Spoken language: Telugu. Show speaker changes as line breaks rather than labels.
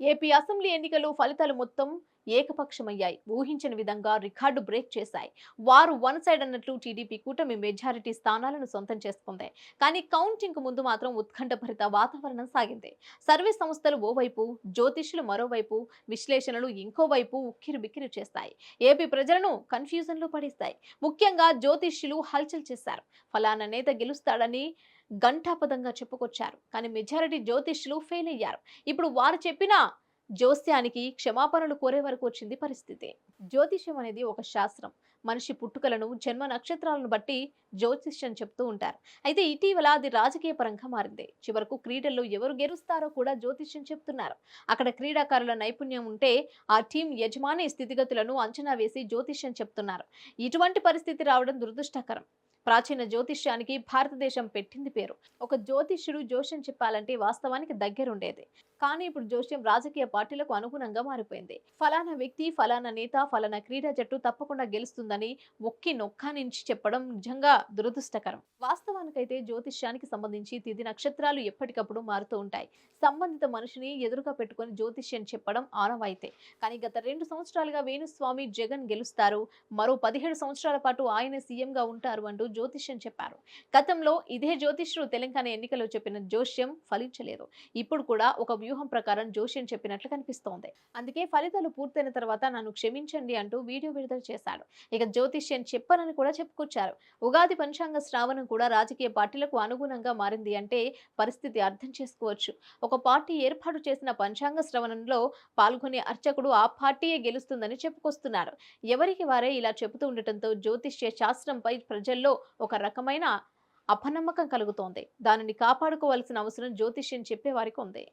ఏపీ అసెంబ్లీ ఎన్నికలు ఫలితాలు మొత్తం ఏకపక్షమయ్యాయి. ఊహించిన విధంగా రికార్డు బ్రేక్ చేశాయి. వారు వన్ సైడ్ అన్నట్లు టీడీపీ కూటమి మెజారిటీ స్థానాలను సొంతం చేసుకుంది. కానీ కౌంటింగ్ ముందు మాత్రం ఉత్కంఠభరిత వాతావరణం సాగింది. సర్వే సంస్థలు ఓవైపు జ్యోతిష్యులు మరోవైపు విశ్లేషణలు ఇంకోవైపు ఉక్కిరి బిక్కిరి చేస్తాయి. ఏపీ ప్రజలను కన్ఫ్యూజన్లో పడేస్తాయి. ముఖ్యంగా జ్యోతిష్యులు హల్చల్ చేశారు. ఫలానా నేత గెలుస్తాడని గంటాపదంగా చెప్పుకొచ్చారు. కానీ మెజారిటీ జ్యోతిష్యులు ఫెయిల్ అయ్యారు. ఇప్పుడు వారు చెప్పిన జోస్యానికి క్షమాపణలు కోరే వరకు వచ్చింది పరిస్థితి. జ్యోతిష్యం అనేది ఒక శాస్త్రం. మనిషి పుట్టుకలను జన్మ నక్షత్రాలను బట్టి జ్యోతిష్యం చెప్తూ ఉంటారు. అయితే ఇటీవల అది రాజకీయ పరంగా మారింది. చివరకు క్రీడల్లో ఎవరు గెలుస్తారో కూడా జ్యోతిష్యం చెప్తున్నారు. అక్కడ క్రీడాకారుల నైపుణ్యం ఉంటే ఆ టీం యజమాని స్థితిగతులను అంచనా వేసి జ్యోతిష్యం చెప్తున్నారు. ఇటువంటి పరిస్థితి రావడం దురదృష్టకరం. ప్రాచీన జ్యోతిష్యానికి భారతదేశం పెట్టింది పేరు. ఒక జ్యోతిష్యుడు జోష్యం చెప్పాలంటే వాస్తవానికి దగ్గరుండేది. కానీ ఇప్పుడు జోష్యం రాజకీయ పార్టీలకు అనుగుణంగా మారిపోయింది. ఫలానా వ్యక్తి ఫలానా నేత ఫలానా క్రీడా జట్టు తప్పకుండా గెలుస్తుందని ఒక్కి నొక్కా నుంచి చెప్పడం నిజంగా దురదృష్టకరం. వాస్తవానికైతే జ్యోతిష్యానికి సంబంధించి తిథి నక్షత్రాలు ఎప్పటికప్పుడు మారుతూ ఉంటాయి. సంబంధిత మనిషిని ఎదురుగా పెట్టుకొని జ్యోతిష్యం చెప్పడం ఆనవాయితే. కానీ గత రెండు సంవత్సరాలుగా వేణుస్వామి జగన్ గెలుస్తారు. మరో పదిహేడు సంవత్సరాల పాటు ఆయన సీఎంగా ఉంటారు అంటూ జ్యోతిష్యం చెప్పారు. గతంలో ఇదే జ్యోతిష్యుడు తెలంగాణ ఎన్నికల్లో చెప్పిన జోష్యం ఫలించలేదు. ఇప్పుడు కూడా ఒక వ్యూహం ప్రకారం జోష్యం చెప్పినట్లు కనిపిస్తోంది. అందుకే ఫలితాలు పూర్తయిన తర్వాత నన్ను క్షమించండి అంటూ వీడియో విడుదల చేశాడు. ఇక జ్యోతిష్యం చెప్పనని కూడా చెప్పుకొచ్చారు. ఉగాది పంచాంగ శ్రావణం కూడా రాజకీయ పార్టీలకు అనుగుణంగా మారింది అంటే పరిస్థితి అర్థం చేసుకోవచ్చు. ఒక పార్టీ ఏర్పాటు చేసిన పంచాంగ శ్రవణంలో పాల్గొనే అర్చకుడు ఆ పార్టీయే గెలుస్తుందని చెప్పుకొస్తున్నారు. ఎవరికి వారే ఇలా చెబుతూ ఉండటంతో జ్యోతిష్య శాస్త్రంపై ప్రజల్లో ఒక రకమైన అపనమ్మకం కలుగుతోంది. దానిని కాపాడుకోవాల్సిన అవసరం జ్యోతిష్యం చెప్పే వారికి ఉంది.